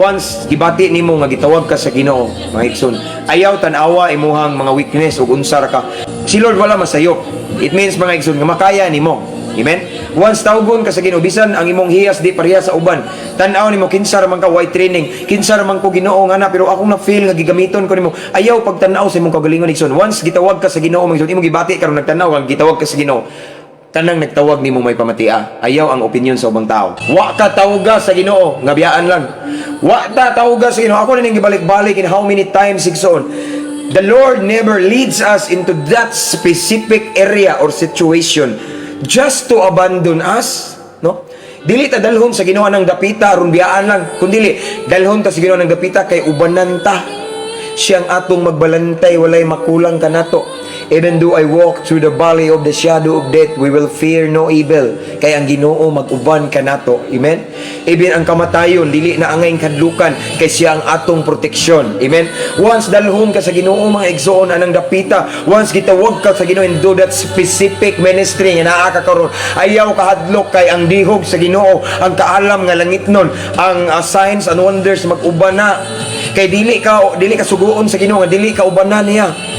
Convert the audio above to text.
once gibati nimo nga gitawag ka sa Ginoo mga igsoon ayaw tan-awa imuhang mga weakness ug unsar ka si Lord wala masayop it means mga igsoon nga makaya nimo Amen? Once tawgon ka sa Ginoo bisan ang imong hiyas di pareha sa uban. Tan-aw nimo kinsa ra man ka white training, kinsa ra man ko Ginoo nga na pero ako na feel nga gigamiton ko nimo. Ayaw pag tan-aw sa imong kagalingon igsoon. Once gitawag ka sa Ginoo mga igsoon, imo gibati karon nagtan-aw kag gitawag ka sa Ginoo. Tanang nagtawag nimo may pamatia. Ayaw ang opinion sa ubang tao. Wa ka tawaga sa Ginoo, nga biyaan lang. Wa ta tawaga sa Ginoo. Ako na gibalik-balik in how many times igsoon. The Lord never leads us into that specific area or situation just to abandon us, no? Dili ta dalhon sa Ginoo ng dapita aron biyaan lang, kundi dalhon ta sa Ginoo ng dapita kay ubanan ta. Siyang atong magbalantay walay makulang kanato. Even though I walk through the valley of the shadow of death, we will fear no evil. Kay ang Ginoo mag-uban kanato. Amen? Even ang kamatayon dili na angay kadlukan kay siya ang atong proteksyon. Amen? Once dalhon ka sa Ginoo mga igsoon anang dapita, once gitawag ka sa Ginoo and do that specific ministry nga naa ka karon, ayaw kahadlok kay ang dihog sa Ginoo, ang kaalam nga langit nun, ang uh, signs and wonders mag-uban na kay dili ka dili ka suguon sa Ginoo dili ka ubanan niya